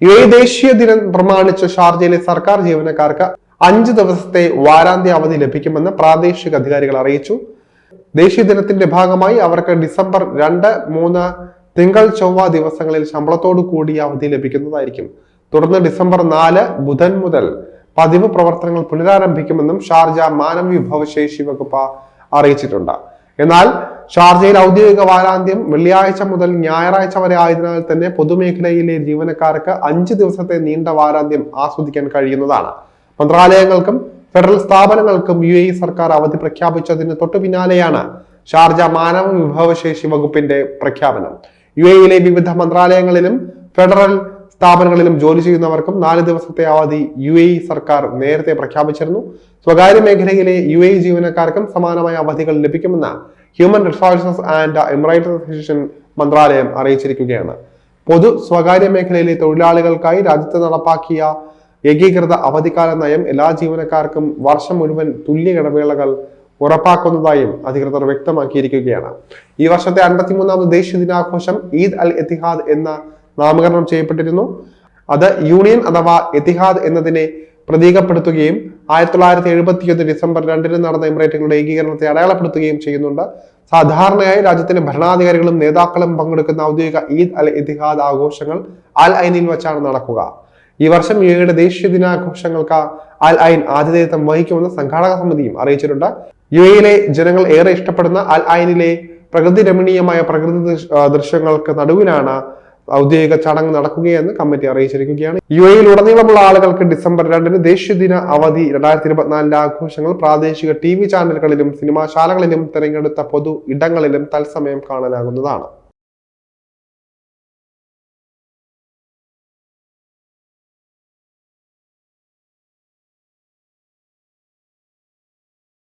A ദേശീയ ദിനം പ്രമാണിച്ച് ഷാർജയിലെ സർക്കാർ ജീവനക്കാർക്ക് അഞ്ച് ദിവസത്തെ വാരാന്ത്യ അവധി ലഭിക്കുമെന്ന് പ്രാദേശിക അധികാരികൾ അറിയിച്ചു. ദേശീയ ദിനത്തിന്റെ ഭാഗമായി അവർക്ക് ഡിസംബർ രണ്ട് മൂന്ന് തിങ്കൾ ചൊവ്വ ദിവസങ്ങളിൽ ശമ്പളത്തോടു കൂടിയ അവധി ലഭിക്കുന്നതായിരിക്കും. തുടർന്ന് ഡിസംബർ നാല് ബുധൻ മുതൽ പതിവ് പ്രവർത്തനങ്ങൾ പുനരാരംഭിക്കുമെന്നും ഷാർജ മാനവ വിഭവശേഷി വകുപ്പ് അറിയിച്ചിട്ടുണ്ട്. എന്നാൽ ഷാർജയിൽ ഔദ്യോഗിക വാരാന്ത്യം വെള്ളിയാഴ്ച മുതൽ ഞായറാഴ്ച വരെ ആയതിനാൽ തന്നെ പൊതുമേഖലയിലെ ജീവനക്കാർക്ക് അഞ്ച് ദിവസത്തെ നീണ്ട വാരാന്ത്യം ആസ്വദിക്കാൻ കഴിയുന്നതാണ്. മന്ത്രാലയങ്ങൾക്കും ഫെഡറൽ സ്ഥാപനങ്ങൾക്കും യു എ സർക്കാർ അവധി പ്രഖ്യാപിച്ചതിന് തൊട്ടു പിന്നാലെയാണ് ഷാർജ മാനവ വിഭവശേഷി വകുപ്പിന്റെ പ്രഖ്യാപനം. യു എയിലെ വിവിധ മന്ത്രാലയങ്ങളിലും ഫെഡറൽ സ്ഥാപനങ്ങളിലും ജോലി ചെയ്യുന്നവർക്കും നാല് ദിവസത്തെ അവധി യു എ സർക്കാർ നേരത്തെ പ്രഖ്യാപിച്ചിരുന്നു. സ്വകാര്യ മേഖലയിലെ യു എ ജീവനക്കാർക്കും സമാനമായ അവധികൾ ലഭിക്കുമെന്ന് ഹ്യൂമൻ റിസോഴ്സസ് ആൻഡ് എമിറൈറ്റൈസേഷൻ മന്ത്രാലയം അറിയിച്ചിരിക്കുകയാണ്. പൊതു സ്വകാര്യ മേഖലയിലെ തൊഴിലാളികൾക്കായി രാജ്യത്ത് നടപ്പാക്കിയ ഏകീകൃത അവധിക്കാല നയം എല്ലാ ജീവനക്കാർക്കും വർഷം മുഴുവൻ തുല്യ ഇടവേളകൾ ഉറപ്പാക്കുന്നതായും അധികൃതർ വ്യക്തമാക്കിയിരിക്കുകയാണ്. ഈ വർഷത്തെ അൻപത്തിമൂന്നാമത് ദേശീയ ദിനാഘോഷം ഈദ് അൽ എത്തിഹാദ് എന്ന നാമകരണം ചെയ്യപ്പെട്ടിരുന്നു. അത് യൂണിയൻ അഥവാ എത്തിഹാദ് എന്നതിനെ പ്രതീകപ്പെടുത്തുകയും ആയിരത്തി തൊള്ളായിരത്തി എഴുപത്തിയൊന്ന് ഡിസംബർ രണ്ടിന് നടന്ന എമിറേറ്റുകളുടെ ഏകീകരണത്തെ അടയാളപ്പെടുത്തുകയും ചെയ്യുന്നുണ്ട്. സാധാരണയായി രാജ്യത്തിന്റെ ഭരണാധികാരികളും നേതാക്കളും പങ്കെടുക്കുന്ന ഔദ്യോഗിക ഈദ് അൽ ഇത്തിഹാദ് ആഘോഷങ്ങൾ അൽ ഐനിൽ വെച്ചാണ് നടക്കുക. ഈ വർഷം യുഎയുടെ ദേശീയ ദിനാഘോഷങ്ങൾക്ക് അൽ ഐൻ ആതിഥേയത്വം വഹിക്കുമെന്ന് സംഘാടക സമിതിയും അറിയിച്ചിട്ടുണ്ട്. യു എയിലെ ജനങ്ങൾ ഏറെ ഇഷ്ടപ്പെടുന്ന അൽ ഐനിലെ പ്രകൃതി രമണീയമായ പ്രകൃതി ദൃശ്യങ്ങൾക്ക് നടുവിലാണ് ഔദ്യോഗിക ചടങ്ങ് നടക്കുകയെന്ന് കമ്മിറ്റി അറിയിച്ചിരിക്കുകയാണ്. യു എയിൽ ഉടനീളമുള്ള ആളുകൾക്ക് ഡിസംബർ രണ്ടിന് ദേശീയദിന അവധി. രണ്ടായിരത്തി ഇരുപത്തിനാലിലെ ആഘോഷങ്ങൾ പ്രാദേശിക ടി വി ചാനലുകളിലും സിനിമാശാലകളിലും തിരഞ്ഞെടുത്ത പൊതു ഇടങ്ങളിലും തത്സമയം കാണാനാകുന്നതാണ്.